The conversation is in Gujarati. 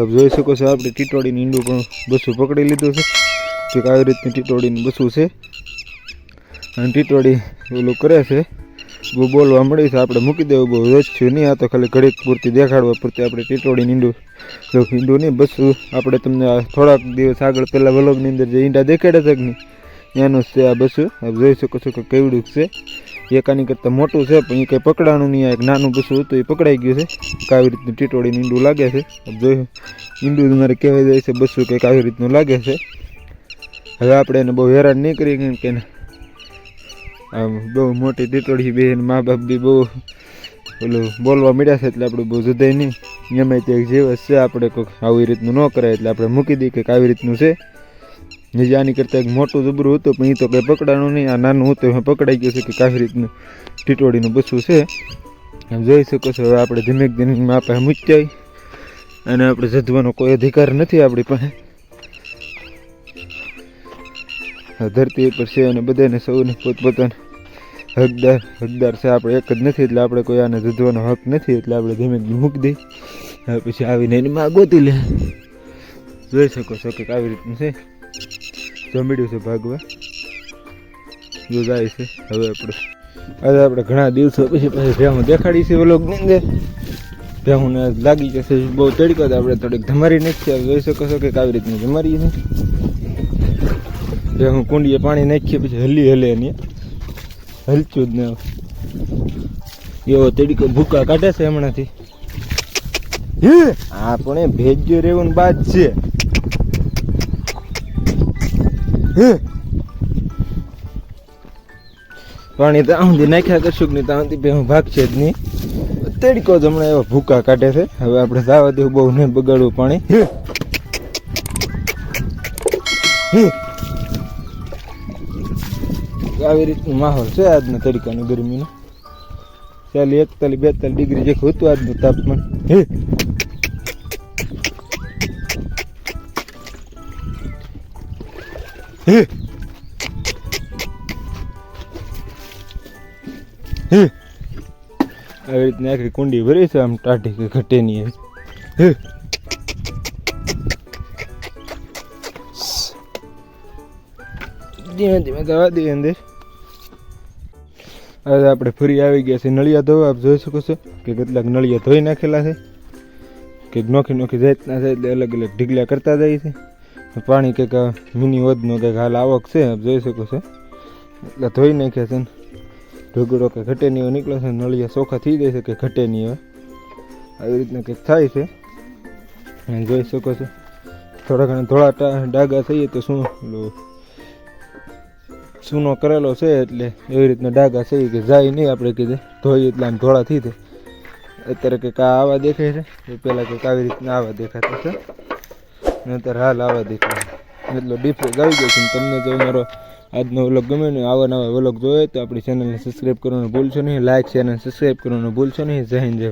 આપ જોઈ શકો છો આપણે ટીટોડીનું ઈંડું પણ બસું પકડી લીધું છે. કંઈક આવી રીતની ટીટોડીનું બસું છે. અને ટીટોડી ઓલું કરે છે. બહુ બોલવા મળી છે. આપણે મૂકી દેવું બહુ થયું નહીં. આ તો ખાલી ઘડીક પૂરતી દેખાડવા પૂરતી આપણે ટીટોડીનું ઈંડું. ઈંડું નહીં, બસું આપણે તમને થોડાક દિવસ આગળ પહેલાં વલોગની અંદર જે ઈંડા દેખાડ્યા છે કે નહીં એનું છે આ બસું. આપ જોઈ શકો છો કે કેવડું છે. એકાની કરતાં મોટું છે, પણ એ કંઈ પકડાણું નહીં એક નાનું બસું હતું, એ પકડાઈ ગયું છે. કાવી રીતનું ટીટોળીને ઈંડું લાગે છે. જોયું, ઈંડું તમારે કહેવાય જાય છે બસું કંઈક આવી રીતનું લાગે છે. હવે આપણે એને બહુ હેરાન નહીં કરીએ કે આમ બહુ મોટી ટીટોળી બેન મા બાપ બી બહુ પેલું બોલવા મળ્યા છે, એટલે આપણે બહુ જુદાય નહીં. એમાં તે જીવસ છે, આપણે કોઈક આવી રીતનું ન કરાય, એટલે આપણે મૂકી દઈએ કંઈક આવી રીતનું છે. જે આની કરતાં એક મોટું જબરું હતું, પણ એ તો કંઈ પકડાણું નહીં. આ નાનું હતું, એમાં પકડાઈ ગયું છે કે કાવી રીતનું ટીટોડીનું બસું છે. આમ જોઈ શકો છો, હવે આપણે ધીમે ધીમે આપણે મૂકી અને આપણે જધવાનો કોઈ અધિકાર નથી આપણી પાસે. ધરતી ઉપર છે અને બધાને સૌને પોતપોતાના હકદાર હકદાર છે. આપણે એક જ નથી, એટલે આપણે કોઈ આને જધવાનો હક નથી, એટલે આપણે ધીમે ધીમે મૂકી દઈ હવે પછી આવીને એની માં ગોતી લે. જોઈ શકો છો કે આવી રીતનું છે. જમડ્યું છે ભાગવા. જો જાય છે. હવે આપણે આજે આપણે ઘણા દિવસો પછી પછી ભેહું દેખાડી છે વ્લોગની અંદર ભેહુંને લાગી જશે બહુ તડકો તો આપણે થોડીક ધમારી નાખીએ. જોઈ શકો છો કે આવી રીતની ધમારી છે. ભેહું કુંડીએ પાણી નાખીએ પછી હલી હલે એની હલચું જ ને એવો તડકો ભૂકા કાઢે છે હમણાંથી. હા? પણ એ ભેજ્યો રહેવું બાદ છે. પાણી તો સુધી નાખ્યા કરશું નહીં ત્યાં સુધી હું ભાગશે જ નહીં. તેડકો જ હમણાં એવા ભૂકા કાઢે છે. હવે આપણે જવા દેવું બહુ નહીં બગાડવું પાણી. આવી રીતનું માહોલ છે આજના તડકાની ગરમીનો. ચાલી એકતાલી બેતાલીસ ડિગ્રી જેવું હતું આજનું તાપમાન. હે? હે? હે? આવી રીતની આખી કુંડી ભરી છે આમ ટાઢી કે ઘટેની હે? ધીમે ધીમે દવા દઈએ અંદર. હવે આપણે ફરી આવી ગયા છે નળિયા ધોવા. આપ જોઈ શકો છો કે કેટલાક નળિયા ધોઈ નાખેલા છે. કે નોખી નોખી જાતના છે એટલે અલગ અલગ ઢીગલા કરતા જાય છે. પાણી કંઈક મિની વધનું કંઈક હાલ આવક છે, આપ જોઈ શકો છો. એટલે ધોઈ નાખ્યા છે ને. ઢગડો કે ઘટે નીકળે છે નળિયા ચોખ્ખા થઈ જાય છે કે ઘટે નહીં હવે આવી રીતના કંઈક થાય છે. જોઈ શકો છો. થોડા ઘણા ધોળા ડાઘા થઈએ તો શું સૂનો કરેલો છે એટલે એવી રીતના ડાઘા છે કે જાય નહીં આપણે કીધે. ધોઈએ એટલે આમ ધોળા થઈ જાય. અત્યારે કંઈક આવા દેખાય છે. એ પહેલાં કંઈક આવી રીતના આવા દેખાતા છે ને તો હાલ આવા દેખાય એટલો ડિફરન્સ આવી ગયો છે તમને જો મારો આજનો વ્લોગ ગમે ને આવા નવા વ્લોગ જોઈએ તો આપણી ચેનલને સબસ્ક્રાઈબ કરવાનું ભૂલશો નહીં. લાઇક શેર અને સબસ્ક્રાઈબ કરવાનું ભૂલશો નહીં. જય હિન્દ, જય